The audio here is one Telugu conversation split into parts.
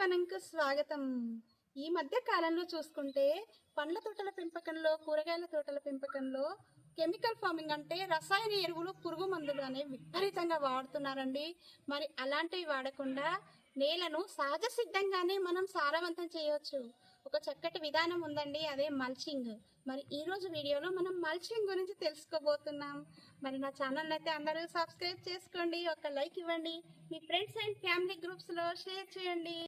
వనంకు స్వాగతం. ఈ మధ్య కాలంలో చూసుకుంటే పండ్ల తోటల పెంపకంలో కూరగాయల తోటల పెంపకంలో కెమికల్ ఫార్మింగ్ అంటే రసాయన ఎరువులు పురుగు మందులు అనేవి విపరీతంగా వాడుతున్నారండి. మరి అలాంటివి వాడకుండా నేలను సహజ సిద్ధంగానే మనం సారవంతం చేయవచ్చు ఒక చక్కటి విధానం ఉందండి అదే మల్చింగ్ మరి ఈ రోజు వీడియోలో మనం మల్చింగ్ గురించి తెలుసుకోబోతున్నాం. మరి నా ఛానల్ అయితే అందరూ సబ్స్క్రైబ్ చేసుకోండి ఒక లైక్ ఇవ్వండి. మీ ఫ్రెండ్స్ అండ్ ఫ్యామిలీ గ్రూప్స్లో షేర్ చేయండి.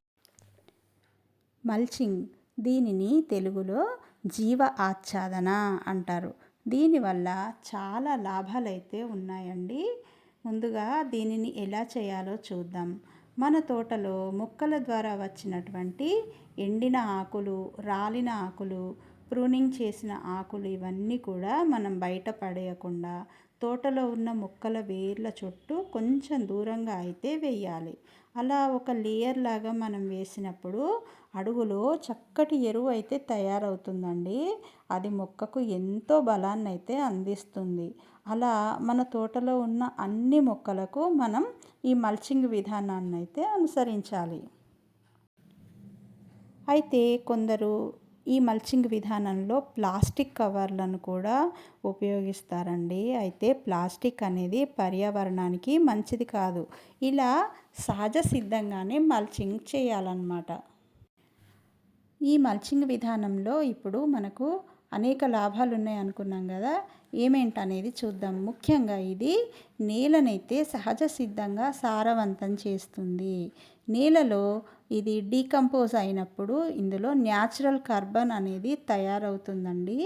మల్చింగ్ దీనిని తెలుగులో జీవ ఆచ్ఛాదన అంటారు. దీనివల్ల చాలా లాభాలైతే ఉన్నాయండి. ముందుగా దీనిని ఎలా చేయాలో చూద్దాం. మన తోటలో మొక్కల ద్వారా వచ్చినటువంటి ఎండిన ఆకులు రాలిన ఆకులు ప్రూనింగ్ చేసిన ఆకులు ఇవన్నీ కూడా మనం బయట పడేయకుండా తోటలో ఉన్న మొక్కల వేర్ల చుట్టూ కొంచెం దూరంగా అయితే వేయాలి. అలా ఒక లేయర్ లాగా మనం వేసినప్పుడు అడుగులో చక్కటి ఎరువు అయితే తయారవుతుందండి. అది మొక్కకు ఎంతో బలాన్ని అయితే అందిస్తుంది. అలా మన తోటలో ఉన్న అన్ని మొక్కలకు మనం ఈ మల్చింగ్ విధానాన్ని అయితే అనుసరించాలి. అయితే కొందరు ఈ మల్చింగ్ విధానంలో ప్లాస్టిక్ కవర్లను కూడా ఉపయోగిస్తారండి. అయితే ప్లాస్టిక్ అనేది పర్యావరణానికి మంచిది కాదు. ఇలా సహజ సిద్ధంగానే మల్చింగ్ చేయాలన్నమాట. ఈ మల్చింగ్ విధానంలో ఇప్పుడు మనకు అనేక లాభాలు ఉన్నాయి అనుకున్నాం కదా. ఏమేంటనేది చూద్దాం. ముఖ్యంగా ఇది నేలనైతే సహజ సిద్ధంగా సారవంతం చేస్తుంది. నేలలో ఇది డీకంపోజ్ అయినప్పుడు ఇందులో న్యాచురల్ కార్బన్ అనేది తయారవుతుందండి.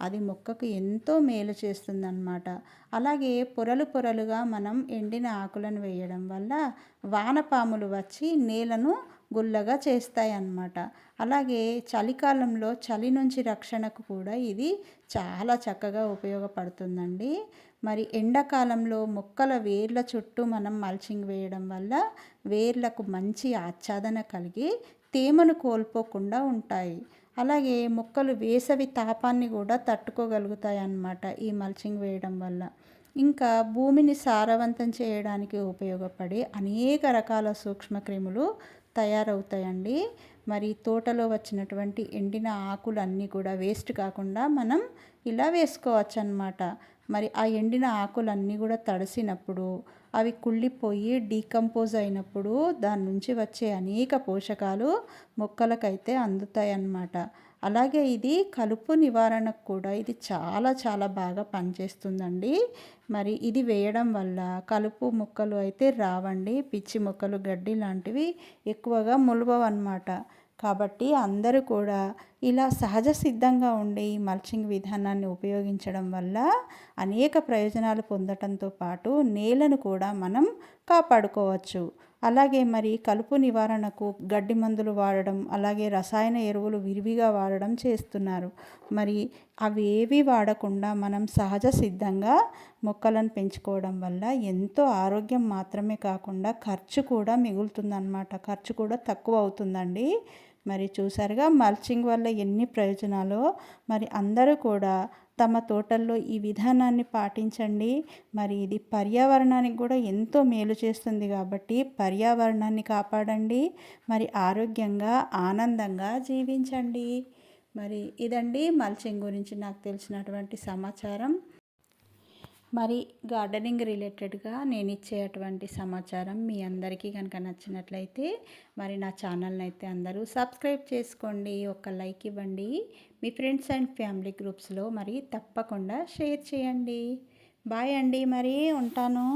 అది మొక్కకు ఎంతో మేలు చేస్తుందన్నమాట. అలాగే పొరలు పొరలుగా మనం ఎండిన ఆకులను వేయడం వల్ల వానపాములు వచ్చి నేలను గుల్లగా చేస్తాయి అన్నమాట అలాగే చలికాలంలో చలి నుంచి రక్షణకు కూడా ఇది చాలా చక్కగా ఉపయోగపడుతుందండి. మరి ఎండాకాలంలో మొక్కల వేర్ల చుట్టూ మనం మల్చింగ్ వేయడం వల్ల వేర్లకు మంచి ఆచ్ఛాదన కలిగి తేమను కోల్పోకుండా ఉంటాయి. అలాగే మొక్కలు వేసవి తాపాన్ని కూడా తట్టుకోగలుగుతాయి అన్నమాట ఈ మల్చింగ్ వేయడం వల్ల. ఇంకా భూమిని సారవంతం చేయడానికి ఉపయోగపడే అనేక రకాల సూక్ష్మక్రిములు తయారవుతాయండి. మరి తోటలో వచ్చినటువంటి ఎండిన ఆకులన్నీ కూడా వేస్ట్ కాకుండా మనం ఇలా వేసుకోవచ్చు అన్నమాట మరి ఆ ఎండిన ఆకులన్నీ కూడా తడిసినప్పుడు అవి కుళ్ళిపోయి డీకంపోజ్ అయినప్పుడు దాని నుంచి వచ్చే అనేక పోషకాలు మొక్కలకైతే అందుతాయి అన్నమాట అలాగే ఇది కలుపు నివారణకు కూడా ఇది చాలా చాలా బాగా పనిచేస్తుందండి. మరి ఇది వేయడం వల్ల కలుపు మొక్కలు అయితే రావండి. పిచ్చి మొక్కలు గడ్డి లాంటివి ఎక్కువగా మొలవవు అనమాట కాబట్టి అందరూ కూడా ఇలా సహజ సిద్ధంగా ఉండే ఈ మల్చింగ్ విధానాన్ని ఉపయోగించడం వల్ల అనేక ప్రయోజనాలు పొందటంతో పాటు నేలను కూడా మనం కాపాడుకోవచ్చు. అలాగే మరి కలుపు నివారణకు గడ్డి మందులు వాడడం అలాగే రసాయన ఎరువులు విరివిగా వాడడం చేస్తున్నారు. మరి అవి ఏవి వాడకుండా మనం సహజ సిద్ధంగా మొక్కలను పెంచుకోవడం వల్ల ఎంతో ఆరోగ్యం మాత్రమే కాకుండా ఖర్చు కూడా మిగులుతుందన్నమాట. ఖర్చు కూడా తక్కువ అవుతుందండి. మరి చూసారుగా మల్చింగ్ వల్ల ఎన్ని ప్రయోజనాలు మరి అందరూ కూడా తమ తోటల్లో ఈ విధానాన్ని పాటించండి. మరి ఇది పర్యావరణానికి కూడా ఎంతో మేలు చేస్తుంది కాబట్టి పర్యావరణాన్ని కాపాడండి. మరి ఆరోగ్యంగా ఆనందంగా జీవించండి. మరి ఇదండి మల్చింగ్ గురించి నాకు తెలిసినటువంటి సమాచారం. మరి గార్డెనింగ్ రిలేటెడ్గా నేను ఇచ్చేటువంటి సమాచారం మీ అందరికీ కనుక నచ్చినట్లయితే మరి నా ఛానల్ని అయితే అందరూ సబ్స్క్రైబ్ చేసుకోండి ఒక లైక్ ఇవ్వండి. మీ ఫ్రెండ్స్ అండ్ ఫ్యామిలీ గ్రూప్స్లో మరి తప్పకుండా షేర్ చేయండి. బాయ్ అండి మరి ఉంటాను.